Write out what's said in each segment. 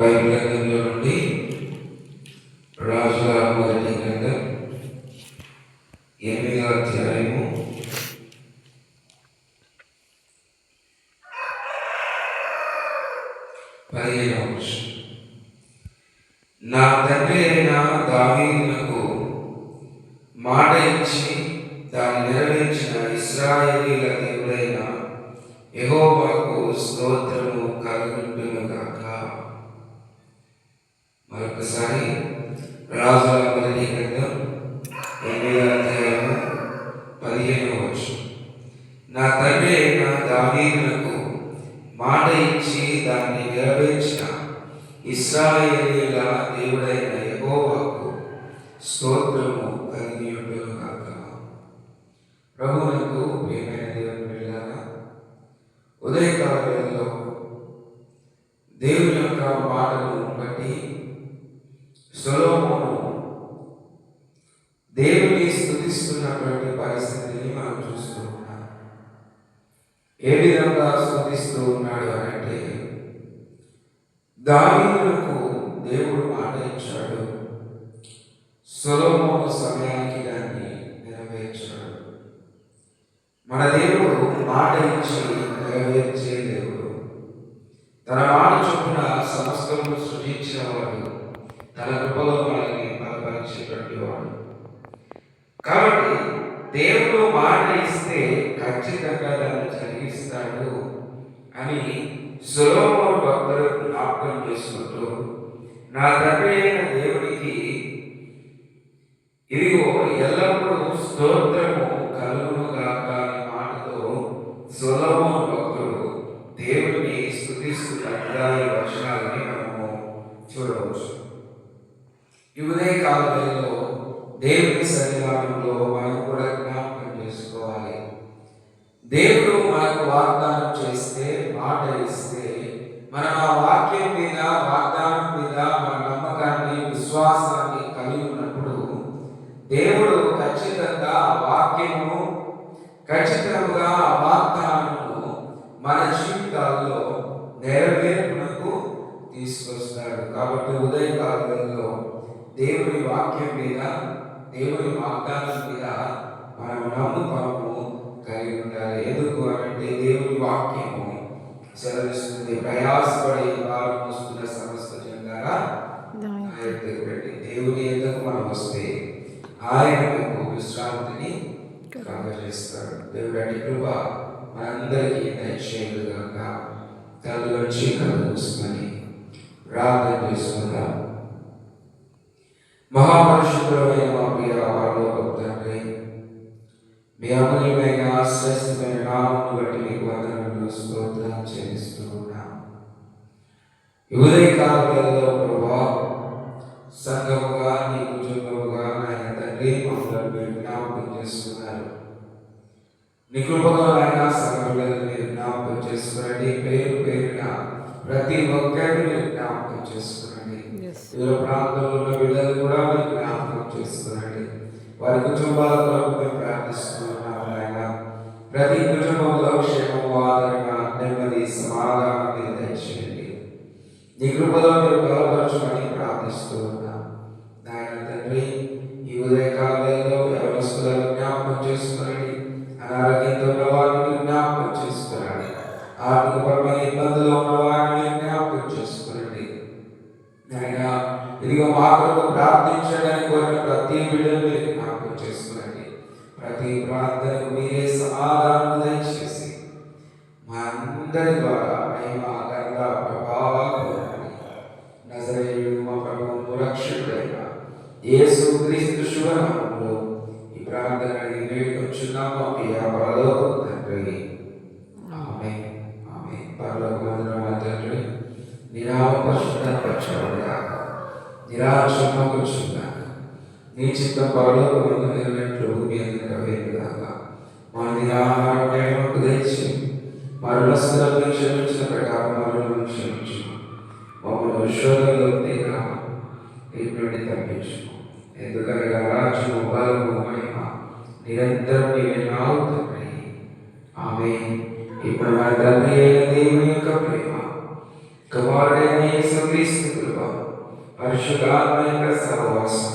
Bible గ్రంథంలో నుండి రాజుల మొదటి గ్రంథం ఎనిమిదో అధ్యాయము. పదిహేనవ నా తండ్రి అయిన దావీదునకు మాట ఇచ్చి దాన్ని నెరవేర్చిన ఇస్రాయేలీల దేవుడైన యెహోవాకు స్తోత్రము కలుగును గాక మరొకసారి రాజుల మొదటి గ్రంథం రెండవ అధ్యాయము పదిహేను వచ్చు నా తండ్రి అయిన దావీదునకు మాట ఇచ్చి దాన్ని నెరవేర్చిన ఇస్రాయేలీల దేవుడైన యహోవాకు స్తోత్రము కలిగి కాక గాక ప్రభువునకు ప్రియమైన దేవుని పిల్లలారా ఉదయకాల వేళలో దేవుని యొక్క మాటను బట్టి సొలోమోను స్థుతిస్తున్నటువంటి పరిస్థితిని మనం చూస్తూ ఉన్నాం. ఏ విధంగా స్థుతిస్తూ ఉన్నాడు అంటే దావీదులకు దేవుడు మాట ఇచ్చాడు. సులభమైన సమయానికి దాన్ని నెరవేర్చాడు. మన దేవుడు మాట ఇచ్చి నెరవేర్చే దేవుడు. తన మాట చొప్పున సమస్తము సృజించిన వాడు తన కృపలో మనల్ని బలపరిచేటువంటి వాడు. కాబట్టి దేవుడు మాట ఇస్తే ఖచ్చితంగా దాన్ని జరిగిస్తాడు అని సులభముడు భక్తులు జ్ఞాపకం చేసుకుంటూ నా తండ్రి అయిన దేవుడికి ఇదిగో ఎల్లప్పుడూ స్తోత్ర కలుగును గాక అనే మాటతో సులభముడు భక్తుడు దేవుడిని స్థుతిస్తున్నట్టుగా ఈ వచనాలని మనము చూడవచ్చు ఈ ఉదయ కాలంలో దేవుని సన్నిధానంలో మనం కూడా జ్ఞాపకం చేసుకోవాలి దేవుడు మనకు వాగ్దానం చేస్తే మాట ఇస్తే మనం ఆ వాక్యం మీద వాగ్దానం మీద మన నమ్మకాన్ని విశ్వాసాన్ని కలిగి ఉన్నప్పుడు దేవుడు ఖచ్చితంగా ఆ వాక్యము ఖచ్చితంగా ఆ వాగ్దానము మన జీవితాల్లో నెరవేర్పునకు తీసుకొస్తాడు. కాబట్టి ఉదయకాలంలో దేవుని వాక్యం మీద దేవుని వాగ్దానం మీద మనం నమ్మకము కలిగి ఉండాలి ఎందుకు అంటే దేవుని వాక్యము సెలవిస్తుంది ప్రయాసపడి వారు మోస్తున్న సమస్త జనారా ఆయన దగ్గర పెట్టి దేవుని ఎందుకు మనం వస్తే ఆయన మనకు విశ్రాంతిని కలగజేస్తాడు దేవుడు అటు కృప. మనందరికీ దయచేయుడుగాక తల్లి వచ్చి కళ్ళు మూసుకొని ప్రార్థన చేసుకుందాం. మహాపరిశుద్ధమైన మా ప్రియ వారిలో తండ్రి మీ అమూల్యమైన శ్రేష్టమైన నామను బట్టి మీకు వందనములు స్తోత్రం చెల్లిస్తూ ఉన్నాం. ఈ ఉదయకాలంలో ప్రభా సంఘముగా మీరు జ్ఞాపకం చేసుకున్నారు నీ కృపగా ఆయన మీరు జ్ఞాపకం చేసుకునండి పేరు పేరున ప్రతి ఒక్కరిని మీరు జ్ఞాపకం చేసుకునండి దూర ప్రాంతంలో ఉన్న బిడ్డలు కూడా మీరు జ్ఞాపకం చేసుకునండి వారి కుటుంబాల కొరకు మేము ప్రార్థిస్తున్నాం ఆయన ప్రతి కుటుంబంలో క్షేమము ఆదరణ నెమ్మది సమాధానం మీరు దయచేయండి. నీ కృపలో మీరు బలపరచమని ప్రార్థిస్తూ మా కొరకు ప్రార్థించడానికి కోరిన ప్రతి బిడ్డను మీరు జ్ఞాపకం చేసుకునండి. ప్రతి ప్రార్థనకు మీరే సమాధానం దయచేసి మా అందరి ద్వారా మేము ఆధారంగా ప్రభావాలు పొందండి. నజరేయుడు మా ప్రభువు రక్షకుడైన యేసు క్రీస్తు శుభనామంలో ఈ ప్రార్థన అడిగి వేడుకొచ్చున్నాము. మా ప్రియ తండ్రి? ఆమె ఆమె పరలోకమందున మా తండ్రి నిరామ పరిశుద్ధపరచబడుగాక నిరాశమగుచుగాక నీ చిత్త పరలోకమందు నెరవేట్లు భూమి మీద నెరవేరుగాక మా నిరాహారమైన ఉపదేశం మరల మరణస్తులను క్షమించిన ప్రకారం మరలను క్షమించు మమ్మల్ని విశ్వంలో తీరా నీటి నుండి తప్పించు ఎందుకనగా రాజు బలము మహిమ నిరంతరం నీవే నావు తండ్రి. ఆమె ఇప్పుడు మన తండ్రి అయిన దేవుని యొక్క ప్రేమ. కుమారుడైన యేసుక్రీస్తు కృప. పరిశుద్ధాత్మ యొక్క సహవాసం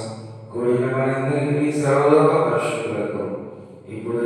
కూడిన మనందరికీ సర్వలోక పరిశుద్ధులకు ఇప్పుడు